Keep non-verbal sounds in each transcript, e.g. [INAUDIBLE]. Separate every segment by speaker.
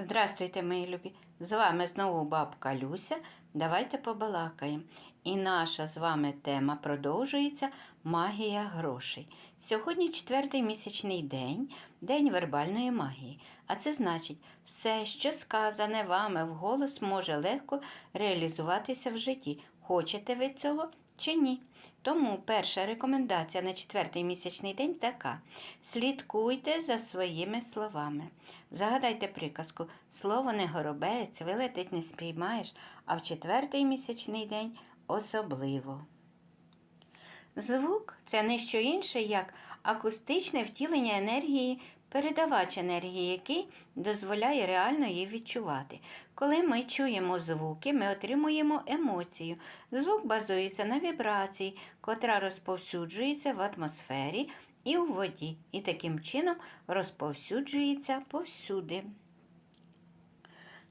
Speaker 1: Здравствуйте, мої любі! З вами знову бабка Люся. Давайте побалакаємо. І наша з вами тема продовжується магія грошей. Сьогодні четвертий місячний день, день вербальної магії. А це значить, все, що сказане вами вголос, може легко реалізуватися в житті. Хочете ви цього? Чи ні? Тому перша рекомендація на четвертий місячний день така: слідкуйте за своїми словами. Загадайте приказку: слово не горобець, вилетить не спіймаєш, а в четвертий місячний день особливо. Звук це не що інше, як акустичне втілення енергії, передавач енергії, який дозволяє реально її відчувати. Коли ми чуємо звуки, ми отримуємо емоцію. Звук базується на вібрації, котра розповсюджується в атмосфері і у воді, і таким чином розповсюджується повсюди.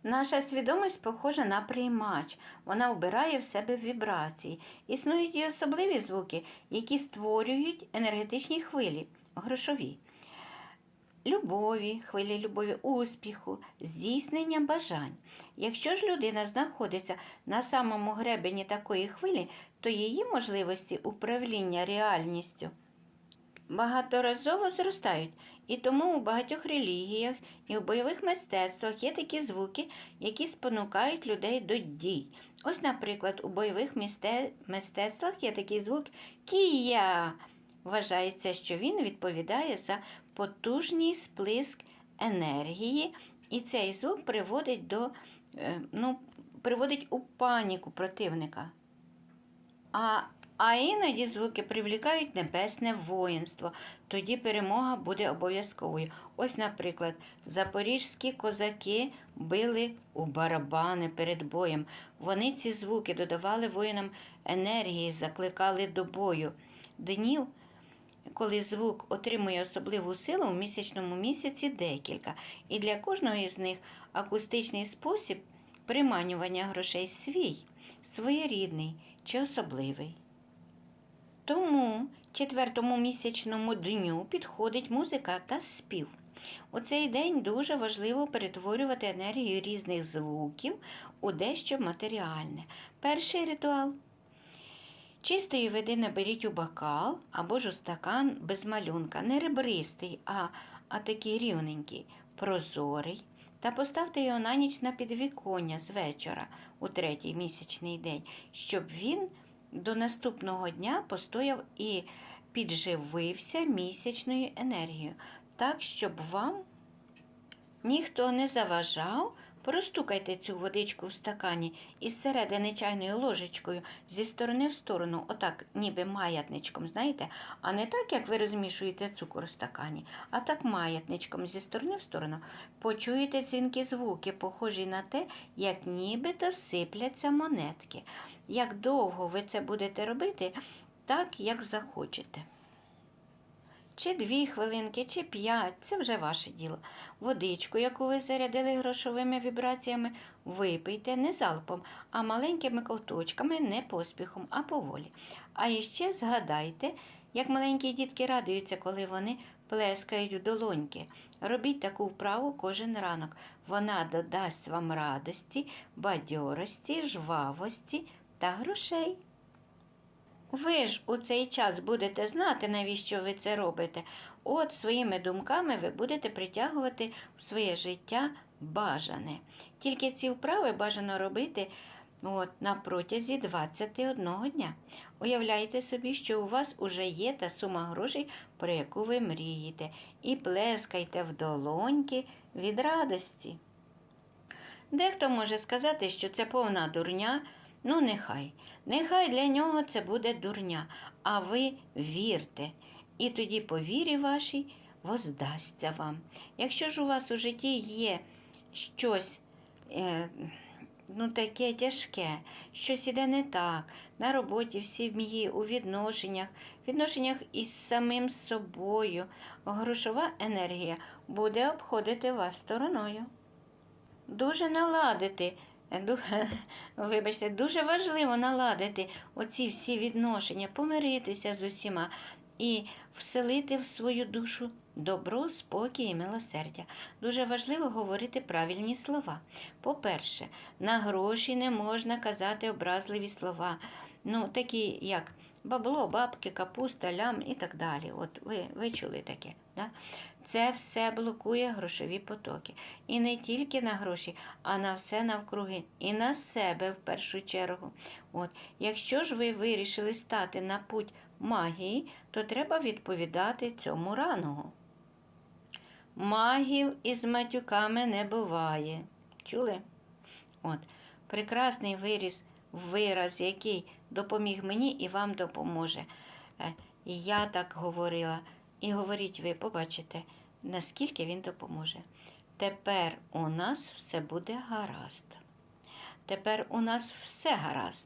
Speaker 1: Наша свідомість похожа на приймач. Вона вбирає в себе вібрації. Існують і особливі звуки, які створюють енергетичні хвилі, грошові. Любові, хвилі любові, успіху, здійснення бажань. Якщо ж людина знаходиться на самому гребені такої хвилі, то її можливості управління реальністю багаторазово зростають. І тому у багатьох релігіях і у бойових мистецтвах є такі звуки, які спонукають людей до дій. Ось, наприклад, у бойових мистецтвах є такий звук Кія. Вважається, що він відповідає за потужний сплиск енергії, і цей звук приводить до е, ну, приводить у паніку противника. А, а іноді звуки привлікають небесне воїнство. Тоді перемога буде обов'язковою. Ось, наприклад, запорізькі козаки били у барабани перед боєм. Вони ці звуки додавали воїнам енергії, закликали до бою. Днів, коли звук отримує особливу силу у місячному місяці декілька. І для кожного із них акустичний спосіб приманювання грошей свій, своєрідний чи особливий. Тому четвертому місячному дню підходить музика та спів. У цей день дуже важливо перетворювати енергію різних звуків у дещо матеріальне. Перший ритуал. Чистої води наберіть у бокал або ж у стакан без малюнка, не ребристий, а, а такий рівненький, прозорий. Та поставте його на ніч на підвіконня з вечора у третій місячний день, щоб він до наступного дня постояв і підживився місячною енергією, так, щоб вам ніхто не заважав. Простукайте цю водичку в стакані із середини чайною ложечкою зі сторони в сторону, отак, ніби маятничком, знаєте, а не так, як ви розмішуєте цукор в стакані, а так маятничком зі сторони в сторону. Почуєте дзвінкі звуки, похожі на те, як нібито сипляться монетки. Як довго ви це будете робити, так як захочете. Чи дві хвилинки, чи п'ять це вже ваше діло. Водичку, яку ви зарядили грошовими вібраціями, випийте не залпом, а маленькими ковточками, не поспіхом, а поволі. А іще згадайте, як маленькі дітки радуються, коли вони плескають в долоньки. Робіть таку вправу кожен ранок. Вона додасть вам радості, бадьорості, жвавості та грошей. Ви ж у цей час будете знати, навіщо ви це робите. От своїми думками ви будете притягувати в своє життя бажане. Тільки ці вправи бажано робити от, на протязі 21 дня. Уявляйте собі, що у вас уже є та сума грошей, про яку ви мрієте, і плескайте в долоньки від радості. Дехто може сказати, що це повна дурня. Ну, нехай. Нехай для нього це буде дурня, а ви вірте, і тоді по вірі вашій воздасться вам. Якщо ж у вас у житті є щось е, ну, таке тяжке, щось іде не так, на роботі, в сім'ї, у відношеннях, відношеннях із самим собою, грошова енергія буде обходити вас стороною. Дуже наладити. [LAUGHS] Вибачте, дуже важливо наладити оці всі відношення, помиритися з усіма і вселити в свою душу добро, спокій і милосердя. Дуже важливо говорити правильні слова. По-перше, на гроші не можна казати образливі слова, ну, такі як бабло, бабки, капуста, лям і так далі. От ви, ви чули таке. Да? Це все блокує грошові потоки. І не тільки на гроші, а на все навкруги, і на себе в першу чергу. От. Якщо ж ви вирішили стати на путь магії, то треба відповідати цьому раного. Магів із матюками не буває. Чули? От. Прекрасний виріз, вираз, який допоміг мені і вам допоможе. Е, я так говорила. І говоріть ви, побачите, наскільки він допоможе. Тепер у нас все буде гаразд. Тепер у нас все гаразд.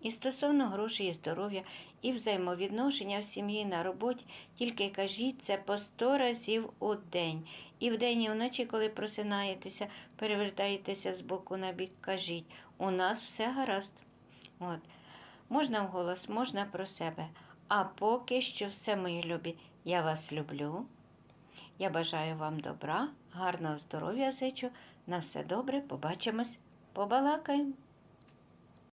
Speaker 1: І стосовно грошей і здоров'я, і взаємовідношення в сім'ї на роботі, тільки кажіть це по сто разів у день. І вдень, і вночі, коли просинаєтеся, перевертаєтеся з боку на бік, кажіть, у нас все гаразд. От. Можна вголос, можна про себе. А поки що все, мої любі, я вас люблю. Я бажаю вам добра, гарного здоров'я зичу. На все добре, побачимось, побалакаємо.